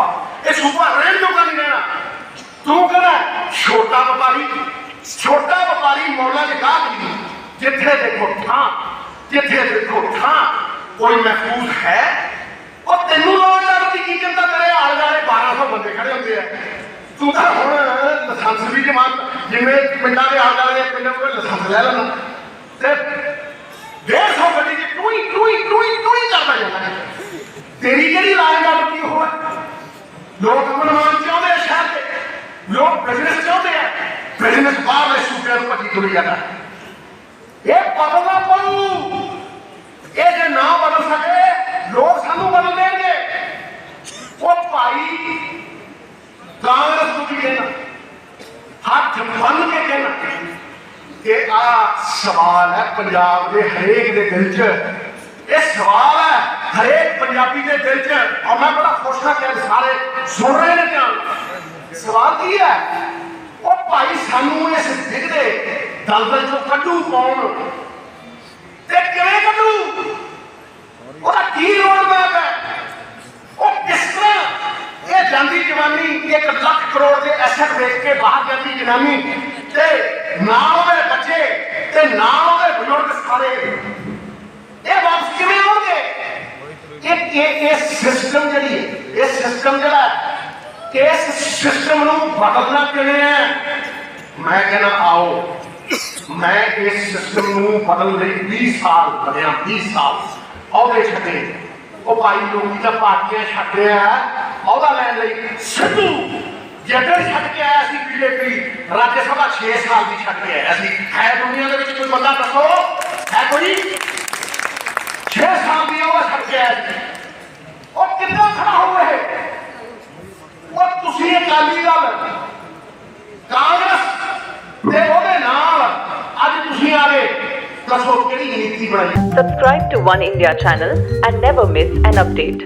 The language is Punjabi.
ਸੂਬਾ ਇਹ ਸੂਬਾ ਰਹਿਣ ਜੋਗਾ ਨਹੀਂ ਰਹਿਣਾ ਤੂੰ ਕਹਿੰਦਾ, ਛੋਟਾ ਵਪਾਰੀ ਛੋਟਾ ਵਪਾਰੀ ਮੌਲਾ ਦੇ ਗਾਹਕ ਨਹੀਂ। ਜਿੱਥੇ ਦੇਖੋ ਥਾਂ, ਜਿੱਥੇ ਦੇਖੋ ਥਾਂ, ਕੋਈ ਮਹਿਫੂਜ਼ ਹੈ? ਉਹ ਤੈਨੂੰ ਲੋੜ ਲੱਗਦੀ ਕੀ ਕਹਿੰਦਾ ਤੇਰੇ ਆਲੇ ਦੁਆਲੇ 1200 ਬੰਦੇ ਖੜੇ ਹੁੰਦੇ ਆ। ਤੂੰ ਤਾਂ ਹੁਣ ਲਾਇਸੈਂਸ ਵੀ ਜਮਾ ਜਿਵੇਂ ਪਿੰਡਾਂ ਦੇ ਆਲੇ ਦੁਆਲੇ ਪਿੰਡਾਂ ਕੋਲ ਲਾਇਸੈਂਸ ਲੈ ਲੈਣਾ ਤੇ 150 ਗੱਡੀ ਦੀ ਟੂਈ ਟੂਈ ਟੂਈ ਟੂਈ ਕਰਦਾ ਜਾਂਦਾ। ਤੇਰੀ ਜਿਹੜੀ ਲਾਜ ਲੋਕ ਅਮਨ ਚਾਹੁੰਦੇ ਆ ਸ਼ਹਿਰ ਦੇ। ਲੋਕ ਬਿਜ਼ਨਸ ਚਾਹੁੰਦੇ ਆ। ਬਿਜ਼ਨਸ ਬਾਹਰਲੇ ਸੂਟਿਆਂ ਨੂੰ ਭੱਜੀ ਤੁਰੀ ਜਾਂਦਾ ਇਹ ਬਦਲਣਾ ਪਊ ਇਹ ਜੇ ਨਾ ਬਦਲ ਸਕੇ, ਲੋਕ ਸਾਨੂੰ ਬਦਲ ਦੇਣਗੇ। ਉਹ ਭਾਈ ਕਾਂਗਰਸ ਨੂੰ ਵੀ ਕਹਿਣਾ? ਹੱਥ ਬੰਨ ਕੇ ਕਹਿਣਾ ਕਿ ਆ ਸਵਾਲ ਹੈ ਪੰਜਾਬ ਦੇ ਹਰੇਕ ਦੇ ਦਿਲ 'ਚ। ਇਹ ਸਵਾਲ ਹੈ ਹਰੇਕ ਪੰਜਾਬੀ ਦੇ ਦਿਲ 'ਚ ਔਰ ਮੈਂ ਬੜਾ ਖੁਸ਼ ਹਾਂ ਕਿ ਸਾਰੇ ਸੁਣ ਰਹੇ ਨੇ ਧਿਆਨ। ਸਵਾਲ ਕੀ ਹੈ? ਉਹ ਭਾਈ ਸਾਨੂੰ ਇਸ ਡਿੱਗਦੇ ਦਲਦਲ ਚੋਂ ਕੱਢੂ ਕੌਣ? ਤੇ ਕਿਵੇਂ ਕੱਢੂ? ਉਹਦਾ ਕੀ ਰੋਡ ਮੈਪ ਹੈ? ਉਹ ਕਿਸ ਤਰ੍ਹਾਂ ਇਹ ਜਾਂਦੀ ਜਵਾਨੀ 1 ਲੱਖ ਕਰੋੜ ਦੇ ਐਸੈਟ ਵੇਚ ਕੇ ਬਾਹਰ ਜਾਂਦੀ ਜਨਾਨੀ ਤੇ ਨਾ ਉਹਦੇ ਬੱਚੇ ਤੇ ਨਾ ਉਹਦੇ ਬਜ਼ੁਰਗ ਸਾਰੇ ਇਹ ਵਾਪਸ ਕਿਵੇਂ ਆਉਣਗੇ ਇਹ ਸਿਸਟਮ ਜਿਹੜੀ ਇਹ ਸਿਸਟਮ ਜਿਹੜਾ ਇਸ ਸਿਸਟਮ ਨੂੰ ਬਦਲਣਾ ਕਿਵੇਂ ਹੈ? ਮੈਂ ਕਹਿੰਦਾ, ਆਓ, ਮੈਂ ਇਸ ਸਿਸਟਮ ਨੂੰ ਬਦਲਣ ਲਈ 20 ਸਾਲ ਲੱਗਿਆ 20 ਸਾਲ। ਉਹਦੇ ਛੱਡੇ ਉਹ ਭਾਈ ਲੋਕੀ ਤਾਂ ਪਾਰਟੀਆਂ ਛੱਡ ਰਿਹਾ ਉਹਦਾ ਲੈਣ ਲਈ ਸਿੱਧੂ ਜਦੋਂ ਛੱਡ ਕੇ ਆਇਆ ਸੀ ਬੀਜੇਪੀ, ਰਾਜ ਸਭਾ 6 ਸਾਲ ਦੀ ਛੱਡ ਕੇ ਆਇਆ ਸੀ। ਹੈ ਦੁਨੀਆ ਦੇ ਵਿੱਚ ਕੋਈ ਬੰਦਾ ਦੱਸੋ? ਹੈ ਕੋਈ? 6 ਸਾਲ ਦੀ ਉਹ ਛੱਡ ਕੇ ਆਇਆ ਸੀ ਉਹ ਕਿੱਦਾਂ ਖੜਾ ਹੋ ਇਹ ਉਹ ਤੁਸੀਂ ਅਕਾਲੀ ਦਲ ਕਾਂਗਰਸ ਤੇ ਉਹਦੇ ਨਾਲ ਅੱਜ ਤੁਸੀਂ ਆ ਗਏ ਦੱਸੋ ਕਿਹੜੀ ਨੀਤੀ ਬਣਾਈ subscribe to One India channel and never miss an update